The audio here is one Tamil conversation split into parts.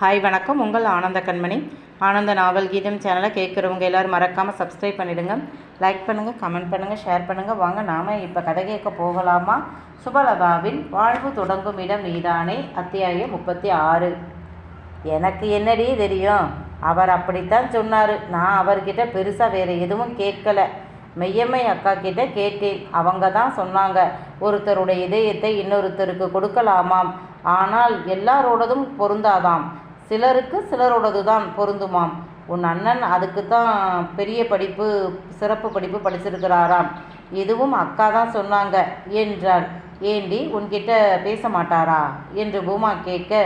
ஹாய் வணக்கம். உங்கள் ஆனந்த கண்மணி. ஆனந்த நாவல் கீதம் சேனலை கேட்குறவங்க எல்லோரும் மறக்காமல் சப்ஸ்கிரைப் பண்ணிவிடுங்க லைக் பண்ணுங்கள் கமெண்ட் பண்ணுங்கள் ஷேர் பண்ணுங்கள் வாங்க நாம் இப்போ கதை கேட்க போகலாமா? சுபலதாவின் வாழ்வு தொடங்கும் இடம் நீதானே? அத்தியாயம் முப்பத்தி ஆறு. எனக்கு என்னடி தெரியும்? அவர் அப்படித்தான் சொன்னார். நான் அவர்கிட்ட பெருசாக வேறு எதுவும் கேட்கல. மெய்யம்மை அக்கா கிட்ட கேட்டேன். அவங்க தான் சொன்னாங்க ஒருத்தருடைய இதயத்தை இன்னொருத்தருக்கு கொடுக்கலாமாம். ஆனால் எல்லாரோடதும் பொருந்தாதாம். சிலருக்கு சிலரோடது தான் பொருந்துமாம். உன் அண்ணன் அதுக்கு தான் பெரிய படிப்பு சிறப்பு படிப்பு படிச்சிருக்கிறாராம். இதுவும் அக்கா தான் சொன்னாங்க என்றாள். ஏண்டி உன்கிட்ட பேச மாட்டாரா என்று பூமா கேட்க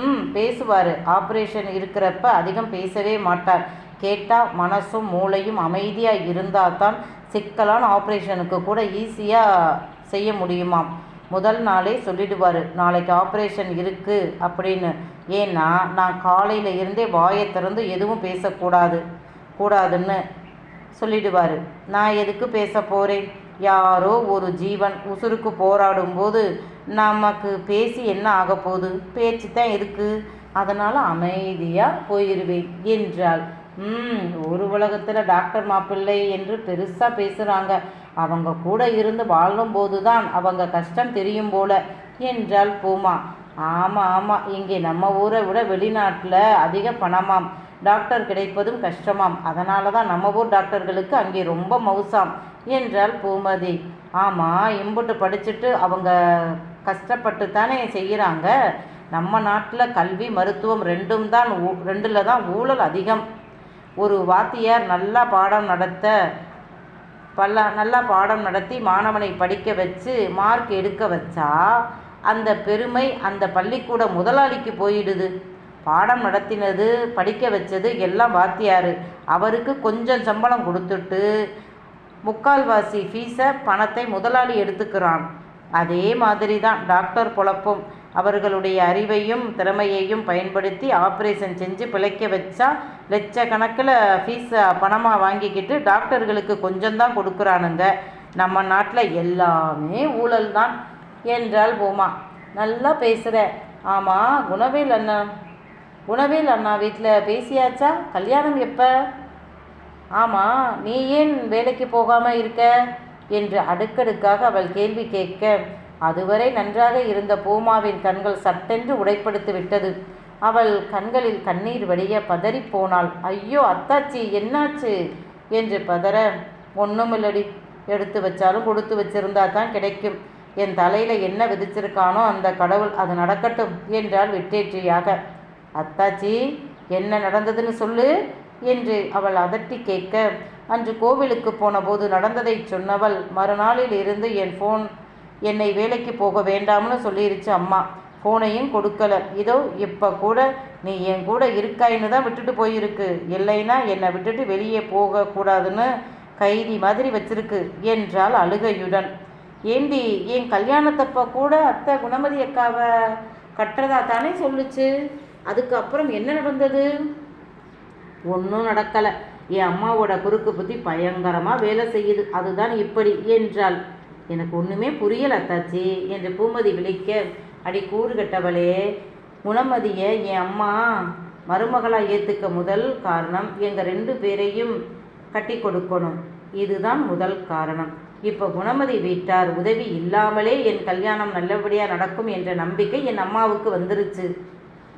ம் பேசுவார். ஆப்ரேஷன் இருக்கிறப்ப அதிகம் பேசவே மாட்டார். கேட்டால் மனசும் மூளையும் அமைதியாக இருந்தால் தான் சிக்கலான ஆப்ரேஷனுக்கு கூட ஈஸியாக செய்ய முடியுமாம். முதல் நாளே சொல்லிடுவார். நாளைக்கு ஆப்ரேஷன் இருக்குது அப்படின்னு ஏன்னா நான் காலையில் இருந்தே வாயை திறந்து எதுவும் பேசக்கூடாது கூடாதுன்னு சொல்லிடுவார். நான் எதுக்கு பேச போகிறேன் யாரோ ஒரு ஜீவன் உசுருக்கு போராடும்போது நமக்கு பேசி என்ன ஆக போகுது? பேச்சு தான் இருக்குது அதனால் அமைதியாக போயிடுவேன் என்றாள். ம் ஒரு உலகத்தில் டாக்டர் மாப்பிள்ளை என்று பெருசாக பேசுகிறாங்க அவங்க கூட இருந்து வாழும்போது தான் அவங்க கஷ்டம் தெரியும் போல என்றாள் பூமா. ஆமாம் ஆமாம் இங்கே நம்ம ஊரை விட வெளிநாட்டில் அதிக பணமாம். டாக்டர் கிடைப்பதும் கஷ்டமாம். அதனால தான் நம்ம ஊர் டாக்டர்களுக்கு அங்கே ரொம்ப மவுசாம் என்றாள் பூமதி. ஆமாம் இம்புட்டு படிச்சுட்டு அவங்க கஷ்டப்பட்டு தானே செய்கிறாங்க நம்ம நாட்டில் கல்வி மருத்துவம் ரெண்டும் தான் ஊ ரெண்டில் தான் ஊழல் அதிகம். ஒரு வாத்தியார் நல்லா பாடம் நடத்த பல்ல நல்லா பாடம் நடத்தி மாணவனை படிக்க வச்சு மார்க் எடுக்க வச்சா அந்த பெருமை அந்த பள்ளிக்கூட முதலாளிக்கு போயிடுது. பாடம் நடத்தினது படிக்க வச்சது எல்லாம் வாத்தியார். அவருக்கு கொஞ்சம் சம்பளம் கொடுத்துட்டு முக்கால்வாசி ஃபீஸை பணத்தை முதலாளி எடுத்துக்கிறான். அதே மாதிரி தான் டாக்டர் பொழப்பும். அவர்களுடைய அறிவையும் திறமையையும் பயன்படுத்தி ஆப்ரேஷன் செஞ்சு பிழைக்க வச்சா லட்சக்கணக்கில் ஃபீஸை பணமாக வாங்கிக்கிட்டு டாக்டர்களுக்கு கொஞ்சம்தான் கொடுக்குறானுங்க. நம்ம நாட்டில் எல்லாமே ஊழல் தான் என்றாள் பூமா நல்லா பேசுகிற ஆமாம் குணவேல் அண்ணா. குணவேல் அண்ணா வீட்டில் பேசியாச்சா? கல்யாணம் எப்போ? ஆமாம் நீ ஏன் வேலைக்கு போகாமல் இருக்க? என்று அடுக்கடுக்காக அவள் கேள்வி கேட்க அதுவரை நன்றாக இருந்த பூமாவின் கண்கள் சட்டென்று உடைப்படுத்தி விட்டது. அவள் கண்களில் கண்ணீர் வடிய பதறிப் போனாள். ஐயோ அத்தாச்சி என்னாச்சு? என்று பதற ஒன்றுமில்லடி எடுத்து வச்சாலும் கொடுத்து வச்சிருந்தா தான் கிடைக்கும். என் தலையில் என்ன விதிச்சிருக்கானோ அந்த கடவுள் அது நடக்கட்டும் என்றாள் வெற்றேற்றியாக அத்தாச்சி என்ன நடந்ததுன்னு சொல்லு என்று அவள் அதட்டி கேட்க அன்று கோவிலுக்கு போன போது நடந்ததை சொன்னவள் மறுநாளில் இருந்து என் ஃபோன் என்னை வேலைக்கு போக வேண்டாம்னு சொல்லிருச்சு அம்மா. ஃபோனையும் கொடுக்கல. இதோ இப்போ கூட நீ என் கூட இருக்காயின்னு தான் விட்டுட்டு போயிருக்கு. இல்லைன்னா என்னை விட்டுட்டு வெளியே போகக்கூடாதுன்னு கைதி மாதிரி வச்சிருக்கு என்றாள் அழுகையுடன். ஏண்டி என் கல்யாணத்தப்ப கூட அத்தை குணமதி அக்காவை கட்டுறதா தானே சொல்லுச்சு? அதுக்கப்புறம் என்ன நடந்தது? ஒன்றும் நடக்கலை. என் அம்மாவோட குறுக்கு புத்தி பயங்கரமாக வேலை செய்யுது. அதுதான் இப்படி என்றாள். எனக்கு ஒன்றுமே புரியல அத்தாச்சி என்று பூமதி விழிக்க அடி கூறு கட்டவளே. குணமதியை என் அம்மா மருமகளாக ஏற்றுக்க முதல் காரணம் எங்கள் ரெண்டு பேரையும் கட்டி கொடுக்கணும். இதுதான் முதல் காரணம். இப்போ குணமதி வீட்டார் உதவி இல்லாமலே என் கல்யாணம் நல்லபடியாக நடக்கும் என்ற நம்பிக்கை என் அம்மாவுக்கு வந்துருச்சு.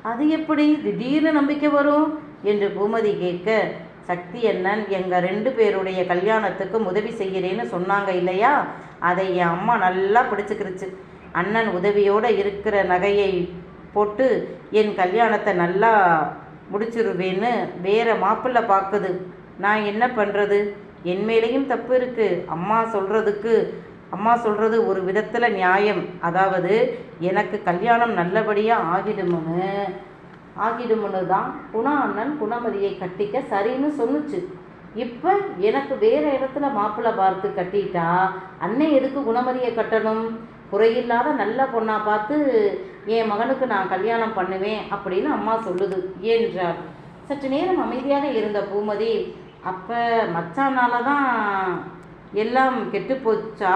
அது எப்படி? திடீர்னு நம்பிக்கை வரும்? என்று பூமதி கேட்க சக்தி அண்ணன் எங்கள் ரெண்டு பேருடைய கல்யாணத்துக்கு உதவி செய்கிறேன்னு சொன்னாங்க இல்லையா? அதை என் அம்மா நல்லா பிடிச்சிக்கிருச்சு. அண்ணன் உதவியோடு இருக்கிற நகையை போட்டு என் கல்யாணத்தை நல்லா முடிச்சிருவேன்னு வேற மாப்பிள்ளை பார்க்குது. நான் என்ன பண்ணுறது என் மேலேயும் தப்பு இருக்குது அம்மா சொல்கிறதுக்கு அம்மா சொல்கிறது ஒரு விதத்தில் நியாயம். அதாவது எனக்கு கல்யாணம் நல்லபடியாக ஆகிடுமுன்னு ஆகிடுமுன்னு தான் குணா அண்ணன் குணமதியை கட்டிக்க சரின்னு சொன்னுச்சு. இப்போ எனக்கு வேறு இடத்துல மாப்பிள்ளை பார்த்து கட்டிட்டா அண்ணன் எதுக்கு குணமதியை கட்டணும்? குறையில்லாத நல்ல பொண்ணாக பார்த்து என் மகனுக்கு நான் கல்யாணம் பண்ணுவேன் அப்படின்னு அம்மா சொல்லுது என்றார் சற்று நேரம் அமைதியாக இருந்த பூமதி அப்போ மச்சானால தான் எல்லாம் கெட்டு போச்சா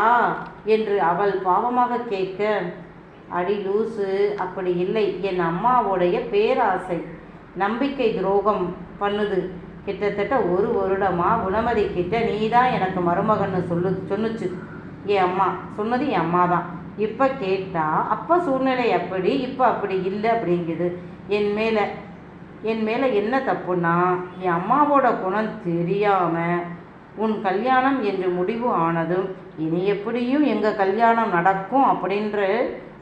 என்று அவள் பாவமாக கேட்க அடி லூசு அப்படி இல்லை. என் அம்மாவுடைய பேராசை நம்பிக்கை துரோகம் பண்ணுது. கிட்டத்தட்ட ஒரு வருடமா குணமதி கிட்ட நீ தான் எனக்கு மருமகன்னு சொல்லு சொன்னுச்சு. என் அம்மா சொன்னது என் அம்மா தான் இப்போ கேட்டால் அப்போ சூழ்நிலை அப்படி இப்போ அப்படி இல்லை அப்படிங்குது. என் மேலே என் மேலே என்ன தப்புன்னா என் அம்மாவோட குணம் தெரியாமல் உன் கல்யாணம் என்று முடிவு ஆனதும் இனி எப்படியும் எங்கள் கல்யாணம் நடக்கும்? அப்படின்ற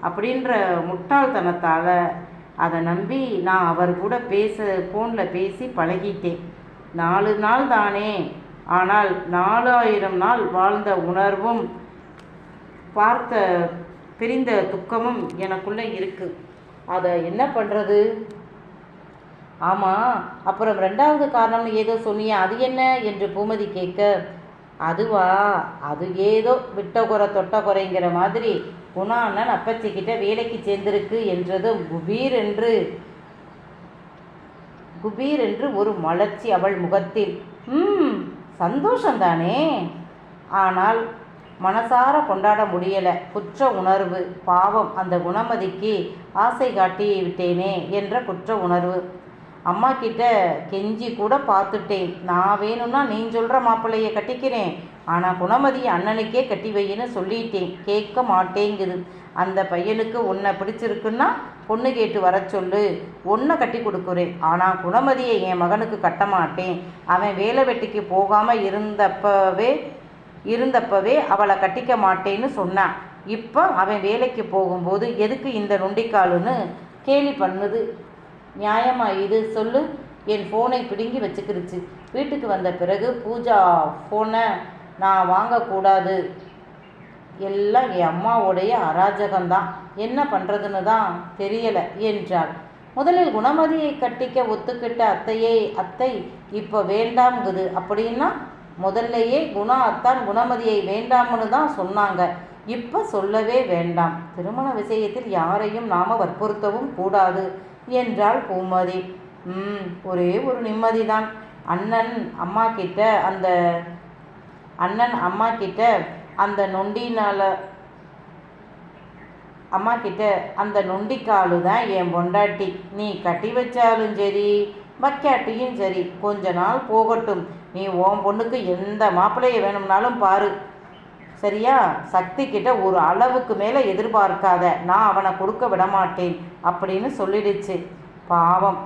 அப்படின்ற முட்டாள்தனத்தால் அதை நம்பி நான் அவர் கூட பேச ஃபோனில் பேசி பழகிட்டேன். நாலு நாள் தானே. ஆனால் நாலாயிரம் நாள் வாழ்ந்த உணர்வும் பார்த்த பிரிந்த துக்கமும் எனக்குள்ளே இருக்குது அதை என்ன பண்ணுறது ஆமாம் அப்புறம் ரெண்டாவது காரணம்னு ஏதோ சொன்னியே அது என்ன? என்று பூமதி கேட்க அதுவா? அது ஏதோ விட்ட குறை தொட்ட குறைங்கிற மாதிரி. குணா அண்ணன் அப்பச்சிக்கிட்ட வேலைக்கு சேர்ந்திருக்கு என்றதும் குபீர் என்று குபீர் என்று ஒரு மலர்ச்சி அவள் முகத்தில். ம் சந்தோஷந்தானே? ஆனால் மனசார கொண்டாட முடியலை. குற்ற உணர்வு பாவம் அந்த குணமதிக்கு ஆசை காட்டி விட்டேனே என்ற குற்ற உணர்வு. அம்மா கிட்ட கெஞ்சி கூட பார்த்துட்டேன். நான் வேணும்னா நீ சொல்கிற மாப்பிள்ளைய கட்டிக்கிறேன். ஆனால் குணமதி அண்ணனுக்கே கட்டி வையின்னு சொல்லிட்டேன். கேட்க மாட்டேங்குது. அந்த பையனுக்கு உன்னை பிடிச்சிருக்குன்னா பொண்ணு கேட்டு வர சொல்லு. ஒன்றை கட்டி கொடுக்குறேன். ஆனால் குணமதியை என் மகனுக்கு கட்ட மாட்டேன். அவன் வேலை வெட்டிக்கு போகாமல் இருந்தப்பவே இருந்தப்பவே அவளை கட்டிக்க மாட்டேன்னு சொன்னான் இப்போ அவன் வேலைக்கு போகும்போது எதுக்கு இந்த நொண்டிக்காலுன்னு கேலி பண்ணுது. நியாயமா இது சொல்லு. என் ஃபோனை பிடுங்கி வச்சுக்கிடுச்சு வீட்டுக்கு வந்த பிறகு பூஜா ஃபோனை நான் வாங்கக்கூடாது. எல்லாம் என் அம்மாவுடைய அராஜகம்தான். என்ன பண்ணுறதுன்னு தான் தெரியலை என்றாள். முதலில் குணமதியை கட்டிக்க ஒத்துக்கிட்ட அத்தையே அத்தை இப்போ வேண்டாம்ங்குது. அப்படின்னா முதல்லையே குணா அத்தான் குணமதியை வேண்டாம்னு தான் சொன்னாங்க. இப்போ சொல்லவே வேண்டாம். திருமண விஷயத்தில் யாரையும் நாம் வற்புறுத்தவும் கூடாது. என்றாள் பூமதி. ம் ஒரே ஒரு நிம்மதிதான். அண்ணன் அம்மா கிட்ட அந்த அண்ணன் அம்மா கிட்ட அந்த நொண்டினால அம்மா கிட்ட அந்த நொண்டிக்காலு தான் என் பொண்டாட்டி. நீ கட்டி வச்சாலும் சரி வைக்காட்டியும் சரி கொஞ்ச நாள் போகட்டும். நீ உன் பொண்ணுக்கு எந்த மாப்பிள்ளைய வேணும்னாலும் பாரு. சரியா? சக்தி கிட்ட ஒரு அளவுக்கு மேலே எதிர்பார்க்காத நான் அவனை கொடுக்க விடமாட்டேன் அப்படின்னு சொல்லிடுச்சு. பாவம்.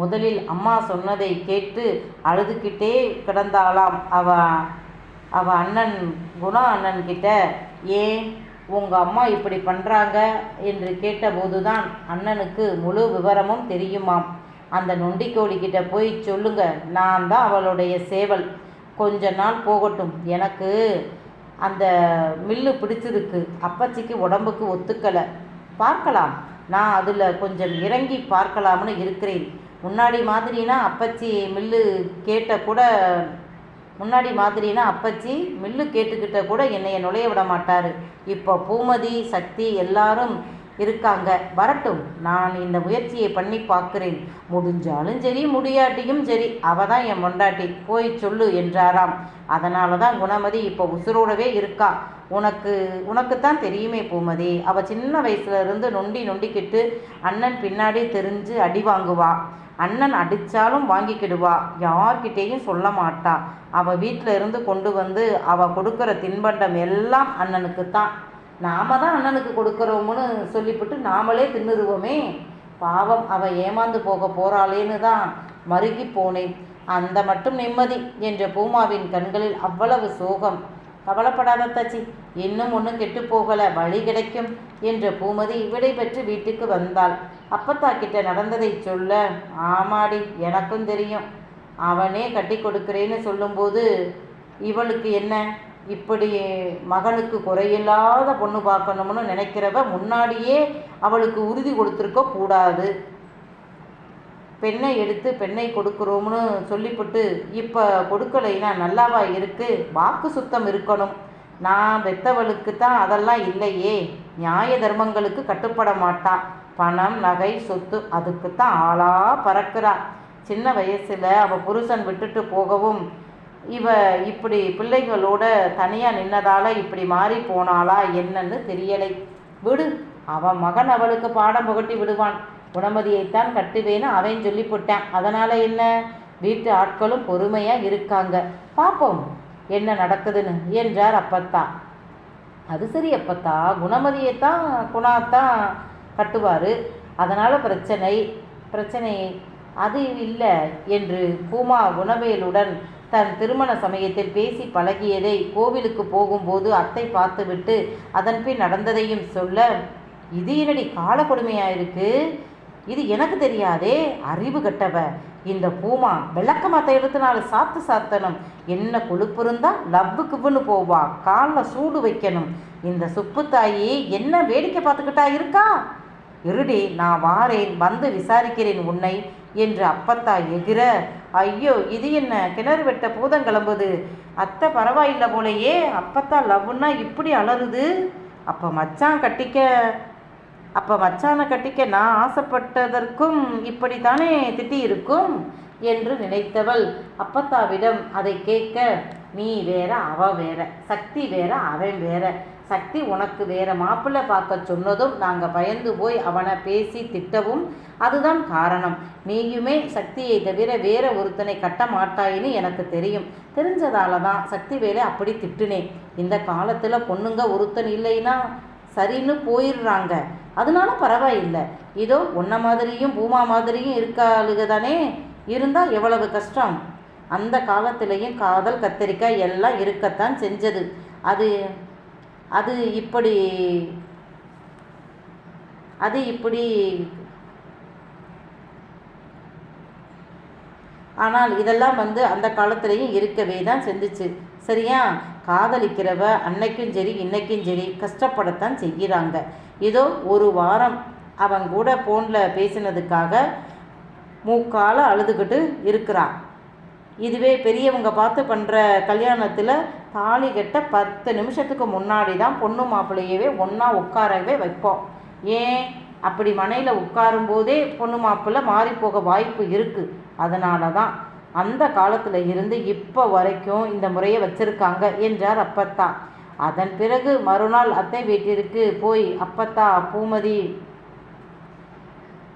முதலில் அம்மா சொன்னதை கேட்டு அழுதுகிட்டே கிடந்தாளாம். அவ அவ அண்ணன் குணா அண்ணன் கிட்ட ஏன் உங்கள் அம்மா இப்படி பண்ணுறாங்க என்று கேட்டபோது தான் அண்ணனுக்கு முழு விவரமும் தெரியுமாம். அந்த நொண்டிக்கோழிக்கிட்ட போய் சொல்லுங்க. நான் தான் அவளுடைய சேவல். கொஞ்ச நாள் போகட்டும். எனக்கு அந்த மில்லு பிடிச்சிருக்கு. அப்பச்சிக்கு உடம்புக்கு ஒத்துக்கலை. பார்க்கலாம். நான் அதில் கொஞ்சம் இறங்கி பார்க்கலாம்னு இருக்கிறேன். முன்னாடி மாதிரினா அப்பச்சி மில்லு கேட்ட கூட முன்னாடி மாதிரினா அப்பச்சி மில்லு கேட்டுக்கிட்ட கூட என்னைய நுழைய விட மாட்டார். இப்போ பூமதி சக்தி எல்லாரும் இருக்காங்க. வரட்டும் நான் இந்த முயற்சியை பண்ணி பார்க்குறேன். முடிஞ்சாலும் சரி முடியாட்டியும் சரி அவ தான் என் மொண்டாட்டி போய் சொல்லு என்றாராம். அதனால தான் குணமதி இப்போ உசுரோடவே இருக்கா. உனக்கு உனக்கு தான் தெரியுமே பூமதி. அவ சின்ன வயசுல இருந்து நொண்டி நொண்டிக்கிட்டு அண்ணன் பின்னாடி தெரிஞ்சு அடி வாங்குவா. அண்ணன் அடித்தாலும் வாங்கிக்கிடுவா. யார்கிட்டேயும் சொல்ல மாட்டா. அவள் வீட்டில் இருந்து கொண்டு வந்து அவள் கொடுக்குற தின்பண்டம் எல்லாம் அண்ணனுக்கு தான் நாம தான் அண்ணனுக்கு கொடுக்குறோம்னு சொல்லிவிட்டு நாமளே தின்னுருவோமே. பாவம் அவள் ஏமாந்து போக போறாளேன்னு தான் மருகி போனேன். அந்த மட்டும் நிம்மதி என்ற பூமாவின் கண்களில் அவ்வளவு சோகம். கவலைப்படாத தச்சி இன்னும் ஒன்றும் கெட்டு போகலை வழி கிடைக்கும் என்ற பூமதி விடை பெற்று வீட்டுக்கு வந்தாள். அப்பத்தா கிட்ட நடந்ததை சொல்ல ஆமாடி எனக்கும் தெரியும். அவனே கட்டி கொடுக்குறேன்னு சொல்லும்போது இவளுக்கு என்ன? இப்படி மகனுக்கு குறையில்லாத பொண்ணு பார்க்கணும்னு நினைக்கிறவ முன்னாடியே அவளுக்கு உறுதி கொடுத்துருக்க கூடாது. பெண்ணை எடுத்து பெண்ணை கொடுக்குறோம்னு சொல்லிவிட்டு இப்போ கொடுக்கலைன்னா நல்லாவா இருக்குது வாக்கு சுத்தம் இருக்கணும். நான் பெத்தவளுக்கு தான் அதெல்லாம் இல்லையே. நியாய தர்மங்களுக்கு கட்டுப்பட மாட்டா. பணம் நகை சொத்து அதுக்கு தான் ஆளாக பறக்கிறா. சின்ன வயசில் அவள் புருஷன் விட்டுட்டு போகவும் இவ இப்படி பிள்ளைகளோட தனியாக நின்னதால் இப்படி மாறி போனாளா என்னன்னு தெரியலை. விடு அவன் மகன் அவளுக்கு பாடம் புகட்டி விடுவான். குணமதியைத்தான் கட்டுவேன்னு அவன் சொல்லி போட்டான் அதனால் என்ன? வீட்டு ஆட்களும் பொறுமையாக இருக்காங்க. பார்ப்போம் என்ன நடக்குதுன்னு? என்றார் அப்பத்தா. அது சரி அப்பத்தா குணமதியைத்தான் குணாத்தான் கட்டுவார். அதனால் பிரச்சனை பிரச்சனை அது இல்லை என்று பூமா குணவேலுடன் தன் திருமண சமயத்தில் பேசி பழகியதை கோவிலுக்கு போகும்போது அத்தை பார்த்துவிட்டு அதன்பின் நடந்ததையும் சொல்ல இது என்னடி கால கொடுமையாயிருக்கு இது எனக்கு தெரியாதே அறிவு கட்டவ. இந்த பூமா விளக்க மத்த எடுத்து சாத்து சாத்தணும். என்ன கொழுப்பு இருந்தா லவ்வுக்குன்னு போவா. காலில் சூடு வைக்கணும். இந்த சுப்பு தாயி என்ன வேடிக்கை பார்த்துக்கிட்டா இருக்கா? இருடி நான் வாரேன் வந்து விசாரிக்கிறேன் உன்னை. என்று அப்பத்தா எகிற ஐயோ இது என்ன? கிணறு வெட்ட பூதம் கிளம்புது. அத்தை பரவாயில்லை போலையே அப்பத்தா லவ்னா இப்படி அலறுது? அப்போ மச்சான் கட்டிக்க அப்போ மச்சானை கட்டிக்க நான் ஆசைப்பட்டதற்கும் இப்படித்தானே திட்டி இருக்கும்? என்று நினைத்தவள் அப்பத்தாவிடம் அதை கேட்க நீ வேற அவ வேற சக்தி வேற அவன் வேற. சக்தி உனக்கு வேற மாப்பிள்ளை பார்க்க சொன்னதும் நாங்கள் பயந்து போய் அவனை பேசி திட்டவும் அதுதான் காரணம். நீயுமே சக்தியை தவிர வேற ஒருத்தனை கட்ட மாட்டாயின்னு எனக்கு தெரியும். தெரிஞ்சதால தான் சக்தி வேலை அப்படி திட்டுனேன் இந்த காலத்தில் பொண்ணுங்க ஒருத்தன் இல்லைன்னா சரின்னு போயிடுறாங்க. அதனால பரவாயில்லை. இதோ உன்ன மாதிரியும் பூமா மாதிரியும் இருக்காளுக தானே. இருந்தால் எவ்வளவு கஷ்டம்? அந்த காலத்திலையும் காதல் கத்தரிக்காய் எல்லாம் இருக்கத்தான் செஞ்சது. அது அது இப்படி அது இப்படி. ஆனால் இதெல்லாம் வந்து அந்த காலத்துலேயும் இருக்கவே தான் செஞ்சுச்சு. சரியா? காதலிக்கிறவ அன்னைக்கும் சரி இன்னைக்கும் சரி கஷ்டப்படத்தான் செய்கிறாங்க. ஏதோ ஒரு வாரம் அவன் கூட ஃபோனில் பேசினதுக்காக மூக்கால் அழுதுகிட்டு இருக்கிறான். இதுவே பெரியவங்க பார்த்து பண்ணுற கல்யாணத்தில் தாலி கட்ட பத்து நிமிஷத்துக்கு முன்னாடி தான் பொண்ணு மாப்பிள்ளையவே ஒன்றா உட்காரவே வைப்போம். ஏன்? அப்படி மனையில் உட்காரும்போதே பொண்ணு மாப்பிள்ளை மாறிப்போக வாய்ப்பு இருக்குது அதனால தான் அந்த காலத்தில் இருந்து இப்போ வரைக்கும் இந்த முறையை வச்சுருக்காங்க என்றார் அப்பத்தா. அதன் பிறகு மறுநாள் அத்தை வீட்டிற்கு போய் அப்பத்தா பூமதி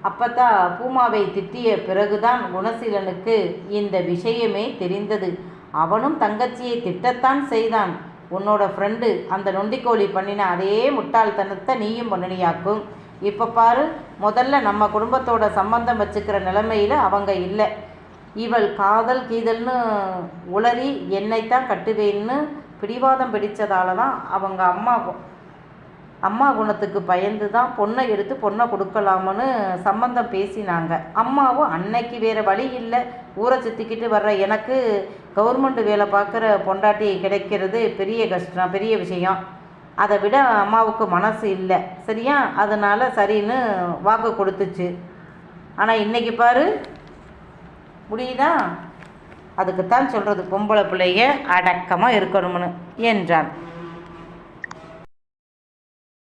அப்பத்தா பூமாவை திட்டிய பிறகுதான் குணசீலனுக்கு இந்த விஷயமே தெரிந்தது. அவனும் தங்கச்சியை திட்டத்தான் செய்தான். உன்னோட ஃப்ரெண்டு அந்த நொண்டிக்கோழி பண்ணின அதே முட்டாள்தனத்தை நீயும் பண்ணினியாக்கும். இப்போ பாரு முதல்ல நம்ம குடும்பத்தோட சம்பந்தம் வச்சுக்கிற நிலைமையில் அவங்க இல்லை. இவள் காதல் கீதல்னு உளறி என்னைத்தான் கட்டுவேன்னு பிடிவாதம் பிடித்ததால தான் அவங்க அம்மா அம்மா குணத்துக்கு பயந்து தான் பொண்ணை எடுத்து பொண்ணை கொடுக்கலாம்னு சம்பந்தம் பேசினாங்க. அம்மாவும் அன்னைக்கு வேறு வழி இல்லை. ஊரை சுற்றிக்கிட்டு வர்ற எனக்கு கவர்மெண்ட் வேலை பார்க்குற பொண்டாட்டி கிடைக்கிறது பெரிய கஷ்டம் பெரிய விஷயம். அதை விட அம்மாவுக்கு மனசு இல்லை. சரியா? அதனால் சரின்னு வாக்கு கொடுத்துச்சு. ஆனால் இன்றைக்கி பாரு முடியுதா அதுக்குத்தான் சொல்கிறது பொம்பளை பிள்ளைய அடக்கமாக இருக்கணும்னு என்றான்.